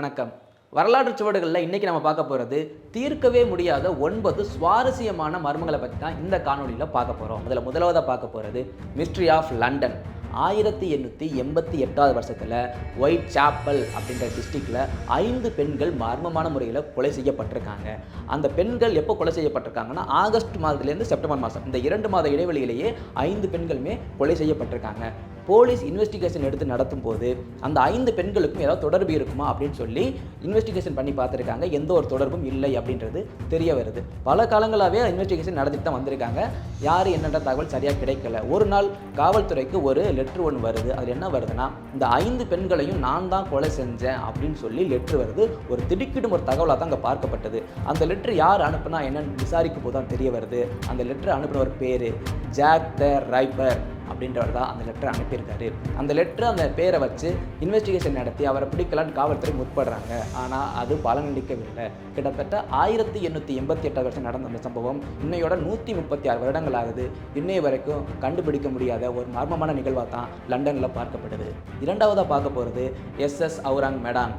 வணக்கம். வரலாற்று சுவடுகளில் இன்னைக்கு நம்ம பார்க்க போகிறது தீர்க்கவே முடியாத ஒன்பது சுவாரஸ்யமான மர்மங்களை பற்றி தான் இந்த காணொலியில் பார்க்க போகிறோம் அதில் முதலாவதாக பார்க்க போகிறது மிஸ்ட்ரி ஆஃப் லண்டன் ஆயிரத்தி எண்ணூற்றி எண்பத்தி எட்டாவது வருஷத்தில் ஒயிட் சாப்பல் அப்படின்ற டிஸ்ட்ரிக்டில் ஐந்து பெண்கள் மர்மமான முறையில் கொலை செய்யப்பட்டிருக்காங்க. அந்த பெண்கள் எப்போ கொலை செய்யப்பட்டிருக்காங்கன்னா ஆகஸ்ட் மாதத்துலேருந்து செப்டம்பர் மாதம். இந்த இரண்டு மாத இடைவெளியிலேயே ஐந்து பெண்களுமே கொலை செய்யப்பட்டிருக்காங்க. போலீஸ் இன்வெஸ்டிகேஷன் எடுத்து நடத்தும் போது அந்த ஐந்து பெண்களுக்கும் ஏதாவது தொடர்பு இருக்குமா அப்படின்னு சொல்லி இன்வெஸ்டிகேஷன் பண்ணி பார்த்துருக்காங்க. எந்த ஒரு தொடர்பும் இல்லை அப்படின்றது தெரிய வருது. பல காலங்களாகவே இன்வெஸ்டிகேஷன் நடத்திட்டு தான் வந்திருக்காங்க. யார் என்னென்ற தகவல் சரியாக கிடைக்கல. ஒரு நாள் காவல்துறைக்கு ஒரு லெட்ரு ஒன்று வருது. அதில் என்ன வருதுன்னா இந்த ஐந்து பெண்களையும் நான் தான் கொலை செஞ்சேன் அப்படின்னு சொல்லி லெட்ரு வருது. ஒரு திடுக்கிடும் ஒரு தகவலாக தான் அங்கே பார்க்கப்பட்டது. அந்த லெட்ரு யார் அனுப்புனா என்னன்னு விசாரிக்கும் போது தான் தெரிய வருது. அந்த லெட்ரு அனுப்பினவர் பேர் ஜாக் த ரைப்பர். அப்படின்றவர் தான் அந்த லெட்டரை அனுப்பியிருக்காரு. அந்த லெட்டர் அந்த பேரை வச்சு இன்வெஸ்டிகேஷன் நடத்தி அவரை பிடிக்கலான்னு காவல்துறை முற்படுறாங்க. ஆனால் அது பலனளிக்கவில்லை கிட்டத்தட்ட ஆயிரத்தி எண்ணூற்றி எண்பத்தி எட்டாவது வருஷம் நடந்த அந்த சம்பவம் இன்னையோட நூற்றி முப்பத்தி ஆறு வருடங்கள் ஆகுது. இன்னைய வரைக்கும் கண்டுபிடிக்க முடியாத ஒரு மர்மமான நிகழ்வாக தான் லண்டனில் பார்க்கப்படுது. இரண்டாவதாக பார்க்க போகிறது SS Ourang Medan.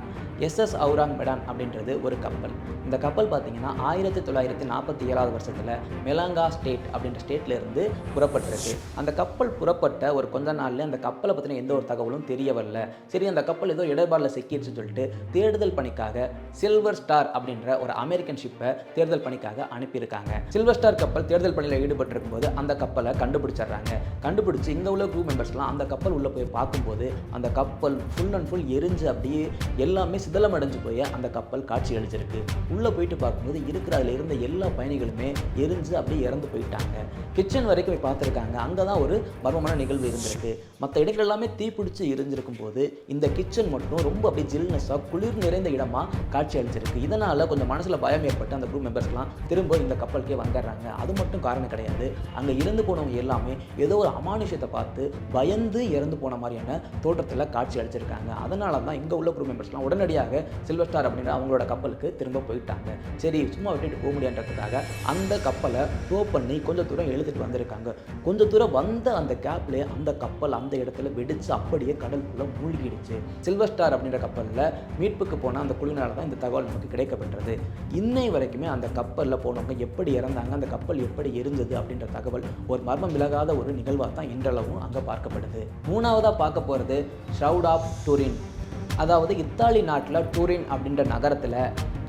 SS Ourang Medan அப்படின்றது ஒரு கப்பல். இந்த கப்பல் பார்த்தீங்கன்னா ஆயிரத்தி தொள்ளாயிரத்தி நாற்பத்தி ஏழாவது வருஷத்தில் மெலாங்கா ஸ்டேட் அப்படின்ற ஸ்டேட்லேருந்து புறப்பட்டிருக்கு. அந்த கப்பல் புறப்பட்ட ஒரு கொஞ்ச நாளில் அந்த கப்பலை பற்றின எந்த ஒரு தகவலும் தெரிய வரல சரி அந்த கப்பல் ஏதோ இடர்பாடில் சிக்கிடுச்சுன்னு சொல்லிட்டு தேடுதல் பணிக்காக சில்வர் ஸ்டார் அப்படின்ற ஒரு அமெரிக்கன் ஷிப்பை தேர்தல் பணிக்காக அனுப்பியிருக்காங்க. சில்வர் ஸ்டார் கப்பல் தேடுதல் பணியில் ஈடுபட்டிருக்கும் போது அந்த கப்பலை கண்டுபிடிச்சிடுறாங்க. கண்டுபிடிச்சு இங்கே உள்ள குரூப் மெம்பர்ஸ்லாம் அந்த கப்பல் உள்ளே போய் பார்க்கும்போது அந்த கப்பல் ஃபுல் அண்ட் ஃபுல் எரிஞ்சு அப்படியே எல்லாமே சிதலம் அடைஞ்சு போய் அந்த கப்பல் காட்சி அளிச்சிருக்கு. உள்ளே போயிட்டு பார்க்கும்போது இருக்கிற அதில் இருந்த எல்லா பயணிகளுமே எரிஞ்சு அப்படியே இறந்து போயிட்டாங்க. கிச்சன் வரைக்கும் போய் பார்த்துருக்காங்க. அங்கே தான் ஒரு மர்மமான நிகழ்வு இருந்திருக்கு. மற்ற இடங்கள் எல்லாமே தீப்பிடிச்சு எரிஞ்சிருக்கும் போது இந்த கிச்சன் மட்டும் ரொம்ப அப்படியே ஜில்னஸாக குளிர் நிறைந்த இடமா காட்சி அளிச்சிருக்கு. இதனால் கொஞ்சம் மனசில் பயம் ஏற்பட்டு அந்த குரூப் மெம்பர்ஸ்லாம் திரும்ப இந்த கப்பலுக்கே வந்துடுறாங்க. அது மட்டும் காரணம் கிடையாது. அங்கே இறந்து போனவங்க எல்லாமே ஏதோ ஒரு அமானுஷத்தை பார்த்து பயந்து இறந்து போன மாதிரியான தோற்றத்தில் காட்சி அளிச்சிருக்காங்க. அதனால தான் இங்கே உள்ள குரூப் மெம்பர்ஸ்லாம் உடனடியாக சில்வர் ஸ்டார் அப்படின்ற அவங்களோட கப்பலுக்கு திரும்ப போயிட்டாங்க. சரி சும்மா விட்டுட்டு போக முடியான்றதுக்காக அந்த கப்பலை டோ பண்ணி கொஞ்சம் தூரம் எழுதிட்டு வந்திருக்காங்க. கொஞ்சம் தூரம் வந்த அந்த கேப்லேயே அந்த கப்பல் அந்த இடத்துல வெடிச்சு அப்படியே கடலுக்குள்ளே மூழ்கிடுச்சு. சில்வர் ஸ்டார் அப்படின்ற கப்பலில் மீட்புக்கு போன அந்த குழுவினால தான் இந்த தகவல் நமக்கு கிடைக்கப்பட்டது இன்னை வரைக்குமே அந்த கப்பலில் போனவங்க எப்படி இறந்தாங்க அந்த கப்பல் எப்படி எரிஞ்சது அப்படின்ற தகவல் ஒரு மர்மம் விலகாத ஒரு நிகழ்வாக தான் இன்றளவும் அங்கே பார்க்கப்படுது. மூணாவதாக பார்க்க போகிறது ஷவுட் ஆஃப் டூரின் அதாவது இத்தாலி நாட்டில் டூரின் அப்படின்ற நகரத்தில்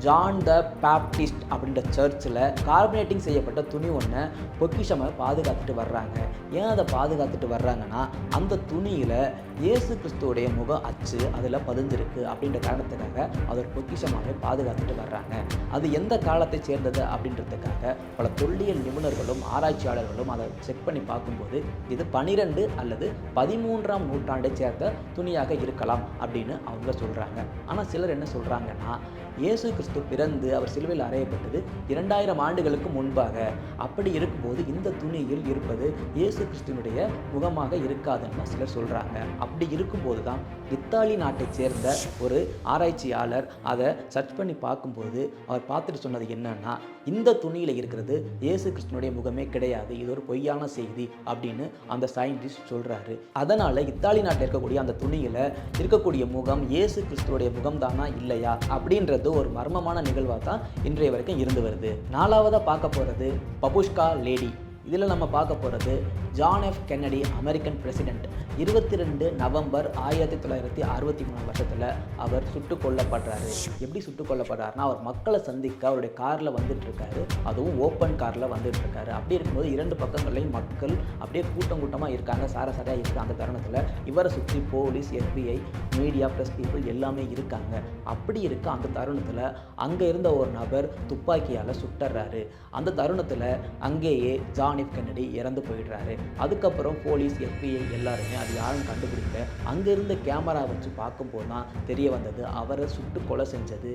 ஜான் த பேப்டிஸ்ட் அப்படின்ற சர்ச்சில் கார்பனேட்டிங் செய்யப்பட்ட துணி ஒன்றை பொக்கிஷமாக பாதுகாத்துட்டு வர்றாங்க. ஏன் அதை பாதுகாத்துட்டு வர்றாங்கன்னா அந்த துணியில் இயேசு கிறிஸ்துவோடைய முகம் அச்சு அதில் பதிஞ்சிருக்கு அப்படின்ற காரணத்துக்காக அதை ஒரு பொக்கிஷமாகவே பாதுகாத்துட்டு வர்றாங்க. அது எந்த காலத்தை சேர்ந்தது அப்படின்றதுக்காக பல தொல்லியல் நிபுணர்களும் ஆராய்ச்சியாளர்களும் அதை செக் பண்ணி பார்க்கும்போது இது பனிரெண்டு அல்லது பதிமூன்றாம் நூற்றாண்டை சேர்ந்த துணியாக இருக்கலாம் அப்படின்னு அவங்க சொல்கிறாங்க ஆனால் சிலர் என்ன சொல்கிறாங்கன்னா இயேசு கிறிஸ்து பிறந்து அவர் சிலுவையில் அறையப்பட்டது இரண்டாயிரம் ஆண்டுகளுக்கு முன்பாக. அப்படி இருக்கும்போது இந்த துணியில் இருப்பது இயேசு கிறிஸ்துவனுடைய முகமாக இருக்காதுன்னு சிலர் சொல்கிறாங்க அப்படி இருக்கும்போது தான் இத்தாலி நாட்டைச் சேர்ந்த ஒரு ஆராய்ச்சியாளர் அதை சர்ச் பண்ணி பார்க்கும்போது அவர் பார்த்துட்டு சொன்னது என்னன்னா இந்த துணியில் இருக்கிறது இயேசு கிறிஸ்துவனுடைய முகமே கிடையாது இது ஒரு பொய்யான செய்தி அப்படின்னு அந்த சயின்டிஸ்ட் சொல்கிறாரு அதனால் இத்தாலி நாட்டில் இருக்கக்கூடிய அந்த துணியில் இருக்கக்கூடிய முகம் இயேசு கிறிஸ்துவோடைய முகம் தானா இல்லையா அப்படின்றது ஒரு மர்மமான நிகழ்வாக தான் இன்றைய வரைக்கும் இருந்து வருது. நாலாவதாக பார்க்க போகிறது பபுஷ்கா லேடி. இதில் நம்ம பார்க்க போகிறது John F Kennedy American president இருபத்தி ரெண்டு நவம்பர் ஆயிரத்தி தொள்ளாயிரத்தி அறுபத்தி மூணு வருஷத்தில் அவர் சுட்டு கொல்லப்படுறாரு. எப்படி சுட்டு கொல்லப்படுறாருனா அவர் மக்களை சந்திக்க அவருடைய காரில் வந்துட்டு இருக்காரு. அதுவும் ஓப்பன் காரில் வந்துட்டு இருக்காரு. அப்படி இருக்கும்போது இரண்டு பக்கங்களையும் மக்கள் அப்படியே கூட்டம் கூட்டமாக இருக்காங்க. சார சாரையாக இருக்க அந்த தருணத்தில். இவரை சுற்றி police FBI media press people எல்லாமே இருக்காங்க. அப்படி இருக்க அந்த தருணத்தில் அங்கே இருந்த ஒரு நபர் துப்பாக்கியால் சுட்டுறாரு. அந்த தருணத்தில் அங்கேயே ஜான் எஃப் கென்னடி இறந்து போயிடுறாரு. அதுக்கப்புறம் போலீஸ் எஃபிஐ எல்லாருமே அது யாரும் கண்டுபிடிக்கல. அங்கிருந்த கேமரா வச்சு பார்க்கும்போது தான் தெரிய வந்தது அவரை சுட்டு கொலை செஞ்சது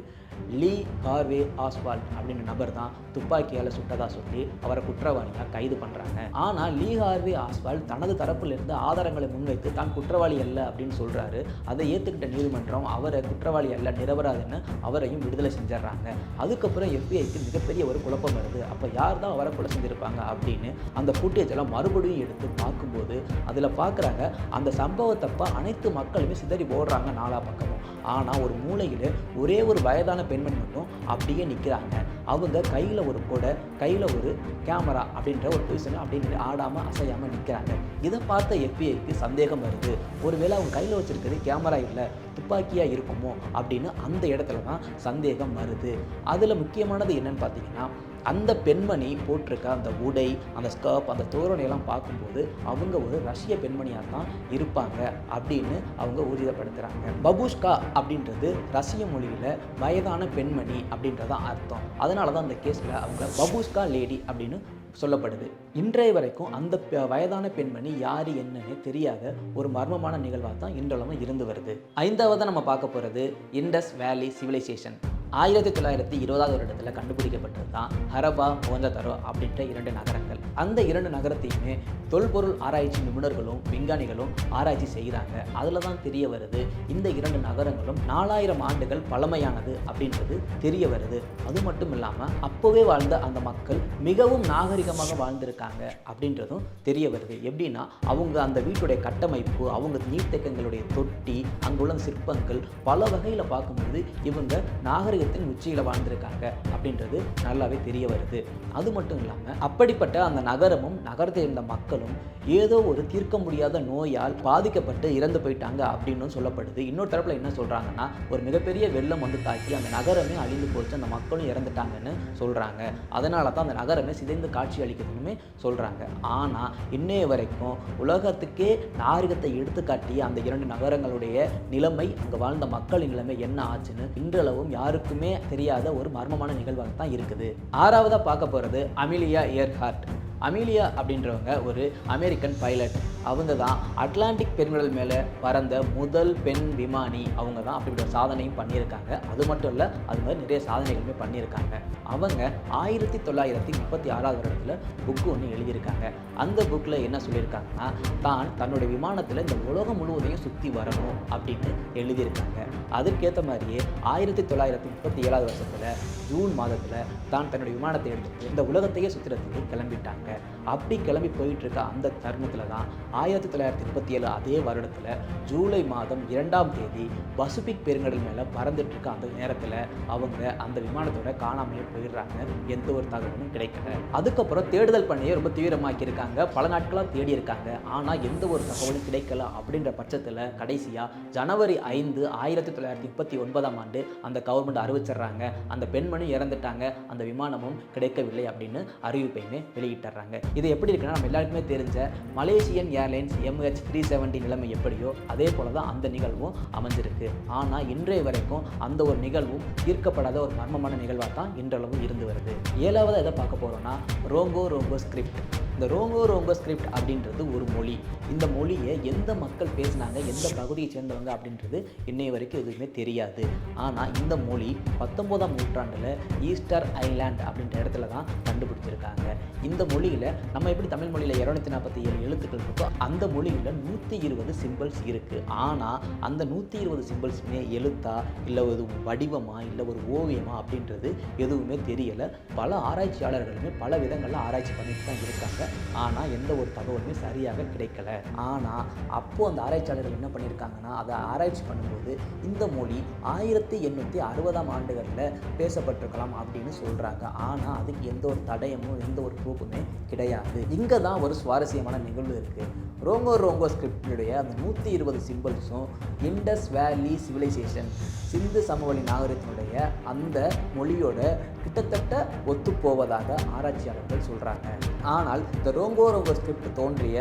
லீ ஹார்வே ஆஸ்வால்ட் அப்படின்னு நபர் தான். துப்பாக்கியால் சுட்டதாக சொல்லி அவரை குற்றவாளியாக கைது பண்ணுறாங்க ஆனால் லீ ஹார்வே ஆஸ்வால்ட் தனது தரப்பிலிருந்து ஆதாரங்களை முன்வைத்து தான் குற்றவாளி அல்ல அப்படின்னு சொல்கிறாரு அதை ஏற்றுக்கிட்ட நீதிமன்றம் அவரை குற்றவாளி அல்ல நிரபராதுன்னு அவரையும் விடுதலை செஞ்சிடறாங்க. அதுக்கப்புறம் எஃபிஐக்கு மிகப்பெரிய ஒரு குழப்பம் வருது. அப்போ யார் தான் அவரை கொலை செஞ்சுருப்பாங்க அப்படின்னு அப்படின்னு அந்த ஃபுட்டேஜ் எல்லாம் மறுபடியும் எடுத்து பார்க்கும்போது அதில் பார்க்குறாங்க அந்த சம்பவத்தப்ப அனைத்து மக்களுமே சிதறி ஓடுறாங்க நாலா பக்கமும். ஆனால் ஒரு மூலையில் ஒரே ஒரு வயதான பெண்மணி மட்டும் அப்படியே நிற்கிறாங்க அவங்க கையில் ஒரு கொடை கையில் ஒரு கேமரா அப்படின்ற ஒரு பொசிஷனில் அப்படியே ஆடாமல் அசையாமல் நிற்கிறாங்க இதை பார்த்த எஃபிஐக்கு சந்தேகம் வருது. ஒருவேளை அவங்க கையில் வச்சுருக்கிறது கேமரா இல்லை துப்பாக்கியாக இருக்குமோ அப்படின்னு அந்த இடத்துல தான் சந்தேகம் வருது. அதில் முக்கியமானது என்னன்னு பார்த்தீங்கன்னா அந்த பெண்மணி போட்டிருக்க அந்த உடை அந்த ஸ்கர்ப் அந்த தோரணையெல்லாம் பார்க்கும்போது அவங்க ஒரு ரஷ்ய பெண்மணியாக தான் இருப்பாங்க அப்படின்னு அவங்க ஊர்ஜிதப்படுத்துகிறாங்க பபுஷ்கா அப்படின்றது ரஷ்ய மொழியில் வயதான பெண்மணி அப்படின்றதான் அர்த்தம். அதனால தான் அந்த கேஸில் அவங்க பபுஷ்கா லேடி அப்படின்னு சொல்லப்படுது. இன்றைய வரைக்கும் அந்த பெ- வயதான பெண்மணி யார் என்னன்னு தெரியாத ஒரு மர்மமான நிகழ்வாக தான் இன்றளவும் இருந்து வருது. ஐந்தாவது நம்ம பார்க்க போகிறது இண்டஸ் வேலி சிவிலைசேஷன் ஆயிரத்தி தொள்ளாயிரத்தி இருபதாவது வருடத்தில் கண்டுபிடிக்கப்பட்டது தான் ஹரபா மோஞ்சதரோ அப்படின்ற இரண்டு நகரங்கள். அந்த இரண்டு நகரத்தையுமே தொல்பொருள் ஆராய்ச்சி நிபுணர்களும் விஞ்ஞானிகளும் ஆராய்ச்சி செய்கிறாங்க. அதில் தான் தெரிய வருது இந்த இரண்டு நகரங்களும் நாலாயிரம் ஆண்டுகள் பழமையானது அப்படின்றது தெரிய வருது. அது மட்டும் இல்லாமல் அப்போவே வாழ்ந்த அந்த மக்கள் மிகவும் நாகரிகமாக வாழ்ந்திருக்காங்க அப்படின்றதும் தெரிய வருது. எப்படின்னா அவங்க அந்த வீட்டுடைய கட்டமைப்பு அவங்க நீர்த்தேக்கங்களுடைய தொட்டி அங்குள்ள சிற்பங்கள் பல வகையில் பார்க்கும்போது இவங்க நாகரிக நாகரிகத்தின் உச்சியில் வாழ்ந்திருக்காங்க அப்படின்றது நல்லாவே தெரிய வருது. அது மட்டும் இல்லாமல் அப்படிப்பட்ட அந்த நகரமும் நகரத்தை இருந்த மக்களும் ஏதோ ஒரு தீர்க்க முடியாத நோயால் பாதிக்கப்பட்டு இறந்து போயிட்டாங்க அப்படின்னு சொல்லப்படுது. இன்னொரு தரப்பில் என்ன சொல்கிறாங்கன்னா ஒரு மிகப்பெரிய வெள்ளம் வந்து தாக்கி அந்த நகரமே அழிந்து போச்சு அந்த மக்களும் இறந்துட்டாங்கன்னு சொல்கிறாங்க அதனால தான் அந்த நகரமே சிதைந்து காட்சி அளிக்குதுன்னு சொல்கிறாங்க ஆனால் இன்னைய வரைக்கும் உலகத்துக்கே நாகரிகத்தை எடுத்துக்காட்டிய அந்த இரண்டு நகரங்களுடைய நிலைமை அங்கே வாழ்ந்த மக்களின் நிலைமை என்ன ஆச்சுன்னு இன்றளவும் யாருக்கும் தெரியாத ஒரு மர்மமான நிகழ்வாக தான் இருக்குது. ஆறாவதாக பார்க்க போகிறது அமிலியா ஏர்ஹார்ட் அமீலியா அப்படின்றவங்க ஒரு அமெரிக்கன் பைலட் அவங்க தான் அட்லாண்டிக் பெருங்கடல் மேலே பறந்த முதல் பெண் விமானி. அவங்க தான் அப்படிப்பட்ட சாதனையும் பண்ணியிருக்காங்க. அது மட்டும் இல்லை அது மாதிரி நிறைய சாதனைகளுமே பண்ணியிருக்காங்க. அவங்க ஆயிரத்தி தொள்ளாயிரத்தி முப்பத்தி ஆறாவது வருடத்தில் புக்கு ஒன்று எழுதியிருக்காங்க. அந்த புக்கில் என்ன சொல்லியிருக்காங்கன்னா தான் தன்னுடைய விமானத்தில் இந்த உலகம் முழுவதையும் சுற்றி வரணும் அப்படின்னு எழுதியிருக்காங்க. அதுக்கேற்ற மாதிரியே ஆயிரத்தி தொள்ளாயிரத்தி முப்பத்தி ஏழாவது வருஷத்தில் ஜூன் மாதத்தில் தான் தன்னுடைய விமானத்தை எடுத்துட்டு இந்த உலகத்தையே சுற்றுறதுக்கு கிளம்பிட்டாங்க. Okay. அப்படி கிளம்பி போயிட்டு இருக்க அந்த தருணத்தில் தான் ஆயிரத்தி தொள்ளாயிரத்தி முப்பத்தி ஏழு அதே வருடத்தில் ஜூலை மாதம் இரண்டாம் தேதி பசிபிக் பெருங்கடல் மேலே பறந்துட்டு இருக்க அந்த நேரத்தில் அவங்க அந்த விமானத்தோட காணாமலே போயிடுறாங்க. எந்த ஒரு தகவலும் கிடைக்கல. அதுக்கப்புறம் தேடுதல் பணியை ரொம்ப தீவிரமாக்கியிருக்காங்க. பல நாட்களாக தேடி இருக்காங்க. ஆனால் எந்த ஒரு தகவலும் கிடைக்கல அப்படின்ற பட்சத்தில் கடைசியாக ஜனவரி ஐந்து ஆயிரத்தி தொள்ளாயிரத்தி முப்பத்தி ஒன்பதாம் ஆண்டு அந்த கவர்மெண்ட் அறிவிச்சிடுறாங்க. அந்த பெண்மணி இறந்துட்டாங்க. அந்த விமானமும் கிடைக்கவில்லை அப்படின்னு அறிவிப்பையுமே வெளியிட்டுறாங்க. இது எப்படி இருக்குன்னா நம்ம எல்லாருக்குமே தெரிஞ்ச Malaysian Airlines MH three seventy நிலைமை எப்படியோ அதே போல தான் அந்த நிகழ்வும் அமைஞ்சிருக்கு. ஆனால் இன்றைய வரைக்கும் அந்த ஒரு நிகழ்வும் தீர்க்கப்படாத ஒரு மர்மமான நிகழ்வாக தான் இன்றளவும் இருந்து வருது. ஏழாவது எதை பார்க்க போகிறோம்னா ரோங்கோ ரோங்கோ ஸ்கிரிப்ட். இந்த ரோங்கோ ரோங்கோ ஸ்கிரிப்ட் அப்படின்றது ஒரு மொழி. இந்த மொழியை எந்த மக்கள் பேசினாங்க எந்த பகுதியை சேர்ந்தவங்க அப்படின்றது இன்னைய வரைக்கும் எதுவுமே தெரியாது. ஆனால் இந்த மொழி பத்தொம்போதாம் நூற்றாண்டில் ஈஸ்டர் ஐலாண்ட் அப்படின்ற இடத்துல தான் கண்டுபிடிச்சிருக்காங்க. இந்த மொழியில் நம்ம எப்படி தமிழ் மொழியில் இரநூத்தி நாற்பத்தி ஏழு எழுத்துக்கள் இருக்கோ அந்த மொழியில் நூற்றி இருபது சிம்பிள்ஸ் இருக்குது ஆனால் அந்த நூற்றி இருபது சிம்பிள்ஸுமே எழுத்தா இல்லை ஒரு வடிவமா இல்லை ஒரு ஓவியமா அப்படின்றது எதுவுமே தெரியலை. பல ஆராய்ச்சியாளர்களுமே பல விதங்களில் ஆராய்ச்சி பண்ணிட்டு தான் இருக்காங்க. ஆனால் எந்த ஒரு தகவலுமே சரியாக கிடைக்கல. ஆனால் அப்போது அந்த ஆராய்ச்சியாளர்கள் என்ன பண்ணியிருக்காங்கன்னா அதை ஆராய்ச்சி பண்ணும்போது இந்த மொழி ஆயிரத்தி எண்ணூற்றி அறுபதாம் ஆண்டுகளில் பேசப்பட்டிருக்கலாம் அப்படின்னு சொல்கிறாங்க ஆனால் அதுக்கு எந்த ஒரு தடயமும் எந்த ஒரு ப்ரூஃபுமே கிடையாது. இங்கே தான் ஒரு சுவாரஸ்யமான நிகழ்வு இருக்குது ரோங்கோ ரோங்கோ ஸ்கிரிப்டினுடைய அந்த நூற்றி இருபது சிம்பிள்ஸும் இண்டஸ் வேலி சிவிலைசேஷன் சிந்து சமவெளி நாகரிகத்தினுடைய அந்த மொழியோட கிட்டத்தட்ட ஒத்துப்போவதாக ஆராய்ச்சியாளர்கள் சொல்கிறாங்க ஆனால் இந்த ரோங்கோ ரோங்கோ ஸ்கிரிப்ட் தோன்றிய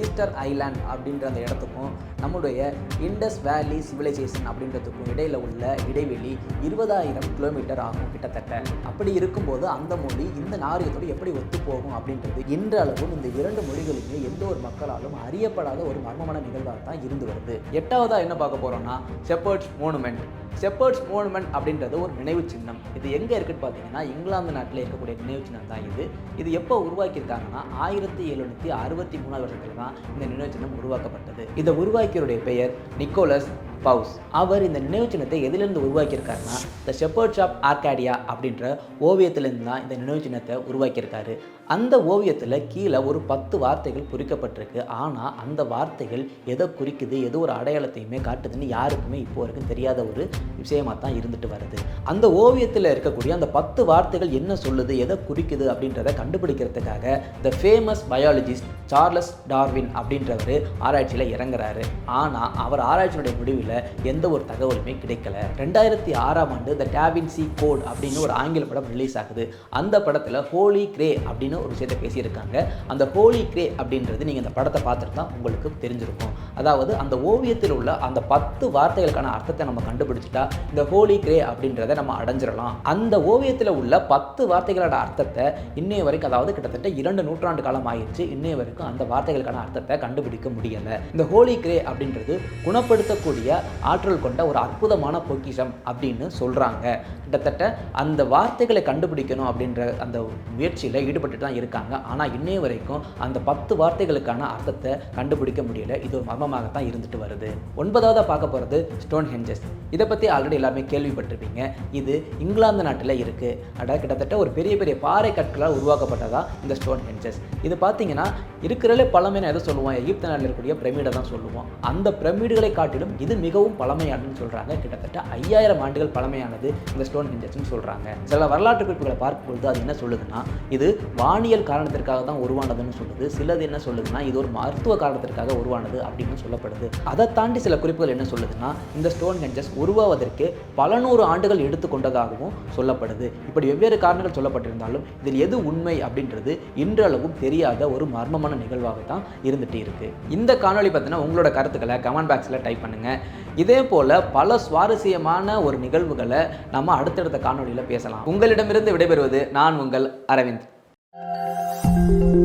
ஈஸ்டர் ஐலாண்ட் அப்படின்ற அந்த இடத்துக்கும் நம்முடைய இண்டஸ் வேலி சிவிலைசேஷன் அப்படின்றதுக்கும் இடையில் உள்ள இடைவெளி இருபதாயிரம் கிலோமீட்டர் ஆகும் கிட்டத்தட்ட. அப்படி இருக்கும்போது அந்த மொழி இந்த நாரியத்தோடு எப்படி ஒத்துப்போகும் அப்படின்றது இன்றளவும் இந்த இரண்டு மொழிகளுமே எந்த ஒரு மக்களாலும் அறியப்படாத ஒரு மர்மமான நிகழ்வாக தான் இருந்து வருது. எட்டாவதாக என்ன பார்க்க போகிறோம்னா செப்பர்ட்ஸ் மோனுமெண்ட் செப்பர்ட்ஸ் மோனுமெண்ட் அப்படின்றது ஒரு நினைவு சின்னம். இது எங்கே இருக்குன்னு பார்த்தீங்கன்னா இங்கிலாந்து நாட்டில் இருக்கக்கூடிய நினைவு சின்னம் தான் இது. இது எப்போ உருவாக்கியிருக்காங்கன்னா ஆயிரத்தி எழுநூற்றி அறுபத்தி மூணாவது வருஷத்துல தான் இந்த நினைவு சின்னம் உருவாக்கப்பட்டது. இதை உருவாக்கியவருடைய பெயர் நிக்கோலஸ் பவுஸ். அவர் இந்த நினைவு சின்னத்தை எதிலிருந்து உருவாக்கியிருக்காருன்னா த ஷெப்பர்ட்ஸ் ஆஃப் ஆர்காடியா அப்படின்ற ஓவியத்திலிருந்து தான் இந்த நினைவு சின்னத்தை உருவாக்கியிருக்காரு. அந்த ஓவியத்தில் கீழே ஒரு பத்து வார்த்தைகள் குறிக்கப்பட்டிருக்கு. ஆனால் அந்த வார்த்தைகள் எதை குறிக்குது எது ஒரு அடையாளத்தையுமே காட்டுதுன்னு யாருக்குமே இப்போ வரைக்கும் தெரியாத ஒரு விஷயமாக தான் இருந்துட்டு வருது. அந்த ஓவியத்தில் இருக்கக்கூடிய அந்த பத்து வார்த்தைகள் என்ன சொல்லுது எதை குறிக்குது அப்படின்றத கண்டுபிடிக்கிறதுக்காக the famous biologist Charles Darwin அப்படின்றவர் ஆராய்ச்சியில் இறங்குறாரு. ஆனால் அவர் ஆராய்ச்சியுடைய முடிவில் எந்த ஒரு தகவலுமே கிடைக்கல. ரெண்டாயிரத்தி ஆறாம் ஆண்டு த டேவின் சி கோட் அப்படின்னு ஒரு ஆங்கில படம் ரிலீஸ் ஆகுது. அந்த படத்தில் ஹோலி கிரே அப்படின்னு ஒரு விஷயத்தை பேசியிருக்காங்க. அந்த ஹோலி கிரே அப்படின்றது நீங்கள் இந்த படத்தை பார்த்துட்டு தான் உங்களுக்கு தெரிஞ்சிருக்கும். அதாவது அந்த ஓவியத்தில் உள்ள அந்த பத்து வார்த்தைகளுக்கான அர்த்தத்தை நம்ம கண்டுபிடிச்சிட்டா இந்த ஹோலி கிரே அப்படின்றத நம்ம அடைஞ்சிடலாம். அந்த ஓவியத்தில் உள்ள பத்து வார்த்தைகளோட அர்த்தத்தை இன்னைய வரைக்கும் அதாவது கிட்டத்தட்ட இரண்டு நூற்றாண்டு காலம் ஆயிடுச்சு இன்னைய வரைக்கும் அந்த வார்த்தைகளுக்கான அர்த்தத்தை கண்டுபிடிக்க முடியலை. இந்த ஹோலி கிரே அப்படின்றது குணப்படுத்தக்கூடிய ஆற்றல் கொண்ட ஒரு அற்புதமான பொக்கிஷம் அப்படின்னு சொல்கிறாங்க கிட்டத்தட்ட அந்த வார்த்தைகளை கண்டுபிடிக்கணும் அப்படின்ற அந்த முயற்சியில் ஈடுபட்டு தான் இருக்காங்க. ஆனால் இன்னைய வரைக்கும் அந்த பத்து வார்த்தைகளுக்கான அர்த்தத்தை கண்டுபிடிக்க முடியல. இது ஒரு மர்மமாக தான் இருந்துட்டு வருது. ஒன்பதாவது பார்க்க போகிறது ஸ்டோன் ஹெஞ்சஸ் இதை பற்றி ஆல்ரெடி எல்லாருமே கேள்விப்பட்டிருப்பீங்க. இது இங்கிலாந்து நாட்டில் இருக்குது அட கிட்டத்தட்ட ஒரு பெரிய பெரிய பாறை கற்களால் உருவாக்கப்பட்டதா இந்த ஸ்டோன் ஹெஞ்சஸ் இது பார்த்தீங்கன்னா இருக்கிறதுலே பழமையான எதை சொல்லுவோம்? எகிப்து நாட்டில் இருக்கக்கூடிய பிரமிடை தான் சொல்லுவோம். அந்த பிரமிடுகளை காட்டிலும் இது மிகவும் பழமையானதுன்னு சொல்கிறாங்க கிட்டத்தட்ட ஐயாயிரம் ஆண்டுகள் பழமையானது இந்த ஸ்டோன் ஹெஞ்சஸ்ன்னு சொல்கிறாங்க சில வரலாற்று குறிப்புகளை பார்க்கும்பொழுது அது என்ன சொல்லுதுன்னா இது வானியல் காரணத்திற்காக தான் உருவானதுன்னு சொல்லுது. சிலது என்ன சொல்லுதுன்னா இது ஒரு மருத்துவ காரணத்திற்காக உருவானது அப்படின்னு சொல்லப்படுது. அதை தாண்டி சில குறிப்புகள் என்ன சொல்லுதுன்னா இந்த ஸ்டோன் ஹெஞ்சஸ் உருவாவதற்கு பல நூறு ஆண்டுகள் எடுத்துக்கொண்டதாகவும் சொல்லப்படுது. இப்படி வெவ்வேறு காரணங்கள் சொல்லப்பட்டிருந்தாலும் இதில் எது உண்மை அப்படின்றது இன்றளவும் தெரியாத ஒரு மர்மமான நிகழ்வாக தான் இருந்துட்டு இருக்கு. இந்த காணொளி பார்த்தீங்கன்னா உங்களோட கருத்துக்களை கமெண்ட் பாக்ஸில் டைப் பண்ணுங்க. இதே போல பல சுவாரஸ்யமான ஒரு நிகழ்வுகளை நம்ம அடுத்தடுத்த காணொளியில் பேசலாம். உங்களிடமிருந்து விடைபெறுவது நான் உங்கள் அரவிந்த். Música